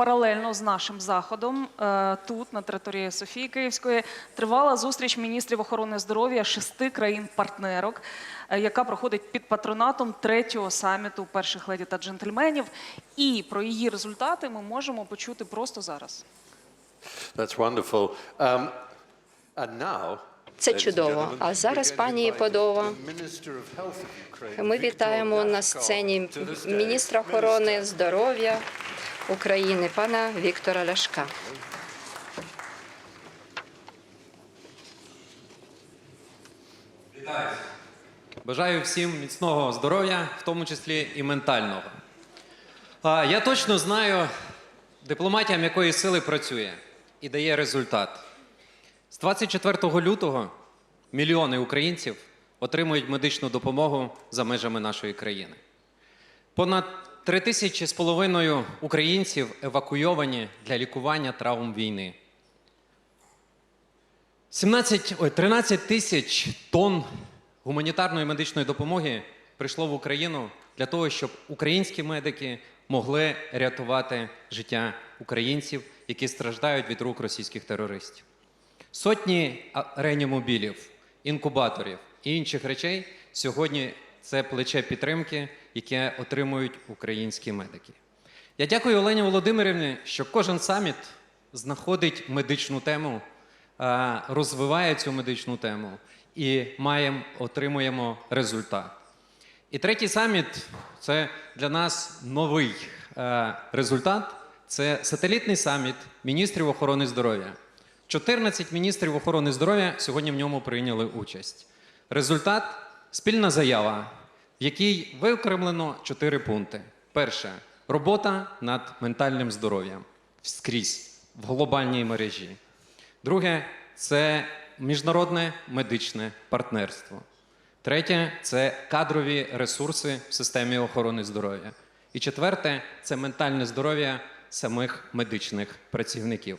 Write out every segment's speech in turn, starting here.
паралельно з нашим заходом е, тут, на території Софії Київської, тривала зустріч міністрів охорони здоров'я шести країн-партнерок, е, яка проходить під патронатом третього саміту перших леді та джентльменів. І про її результати ми можемо почути просто зараз. That's wonderful. Um, and now, Це чудово. А зараз, пані Подова, Ми вітаємо на сцені міністра охорони здоров'я України, пана Віктора Ляшка. Бажаю всім міцного здоров'я, в тому числі і ментального. Я точно знаю, дипломатія м'якої сили працює і дає результат. З 24 лютого мільйони українців отримують медичну допомогу за межами нашої країни. Понад 3 тисячі з половиною українців евакуйовані для лікування травм війни. 17, ой, 13 тисяч тонн гуманітарної медичної допомоги прийшло в Україну для того, щоб українські медики могли рятувати життя українців, які страждають від рук російських терористів. Сотні реанімобілів, інкубаторів і інших речей сьогодні це плече підтримки, яке отримують українські медики. Я дякую Олені Володимирівні, що кожен саміт знаходить медичну тему, е, розвиває цю медичну тему і маємо, отримуємо результат. І третій саміт це для нас новий е, результат. Це сателітний саміт міністрів охорони здоров'я. 14 міністрів охорони здоров'я сьогодні в ньому прийняли участь. Результат спільна заява, в якій виокремлено чотири пункти. Перше робота над ментальним здоров'ям скрізь в глобальній мережі. Друге це міжнародне медичне партнерство. Третє це кадрові ресурси в системі охорони здоров'я. І четверте це ментальне здоров'я самих медичних працівників.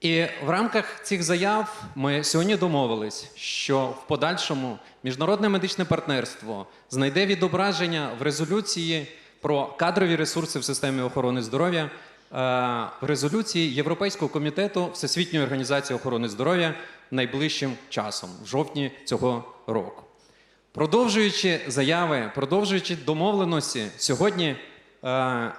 І в рамках цих заяв ми сьогодні домовились, що в подальшому міжнародне медичне партнерство знайде відображення в резолюції про кадрові ресурси в системі охорони здоров'я е, в резолюції Європейського комітету Всесвітньої організації охорони здоров'я найближчим часом, в жовтні цього року. Продовжуючи заяви, продовжуючи домовленості, сьогодні е,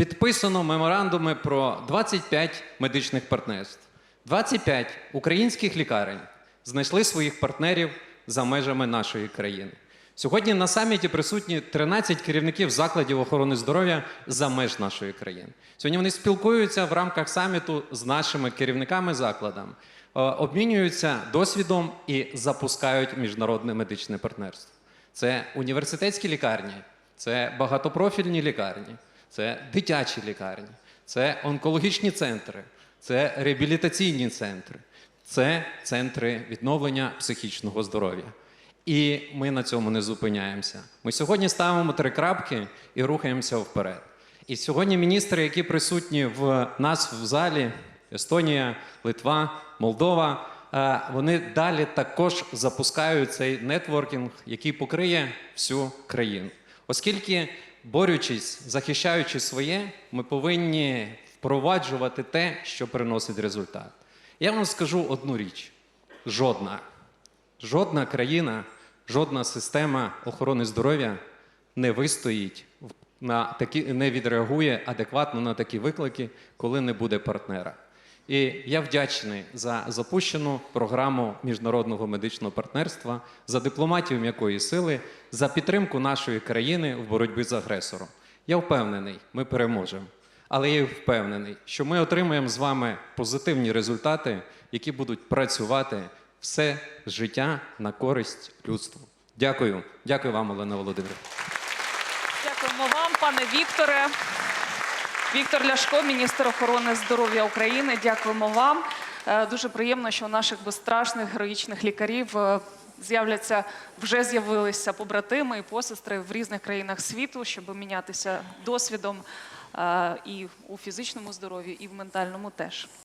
підписано меморандуми про 25 медичних партнерств. 25 українських лікарень знайшли своїх партнерів за межами нашої країни. Сьогодні на саміті присутні 13 керівників закладів охорони здоров'я за меж нашої країни. Сьогодні вони спілкуються в рамках саміту з нашими керівниками закладами, е, обмінюються досвідом і запускають міжнародне медичне партнерство. Це університетські лікарні, це багатопрофільні лікарні, це дитячі лікарні, це онкологічні центри, це реабілітаційні центри, це центри відновлення психічного здоров'я. І ми на цьому не зупиняємося. Ми сьогодні ставимо три крапки і рухаємося вперед. І сьогодні міністри, які присутні в нас в залі, Естонія, Литва, Молдова, е, вони далі також запускають цей нетворкінг, який покриє всю країну. Оскільки, борючись, захищаючи своє, ми повинні впроваджувати те, що приносить результат. Я вам скажу одну річ: жодна. Жодна країна, жодна система охорони здоров'я не вистоїть на такі, не відреагує адекватно на такі виклики, коли не буде партнера. І я вдячний за запущену програму міжнародного медичного партнерства, за дипломатію м'якої сили, за підтримку нашої країни в боротьбі з агресором. Я впевнений, ми переможемо. Але я впевнений, що ми отримаємо з вами позитивні результати, які будуть працювати все життя на користь людству. Дякую. Дякую вам, Олена Володимирівна. Дякуємо вам, пане Вікторе. Віктор Ляшко, міністр охорони здоров'я України. Дякуємо вам. Е, Дуже приємно, що у наших безстрашних героїчних лікарів е, з'являться вже з'явилися побратими і посестри в різних країнах світу, щоб мінятися досвідом е, і у фізичному здоров'ї, і в ментальному теж.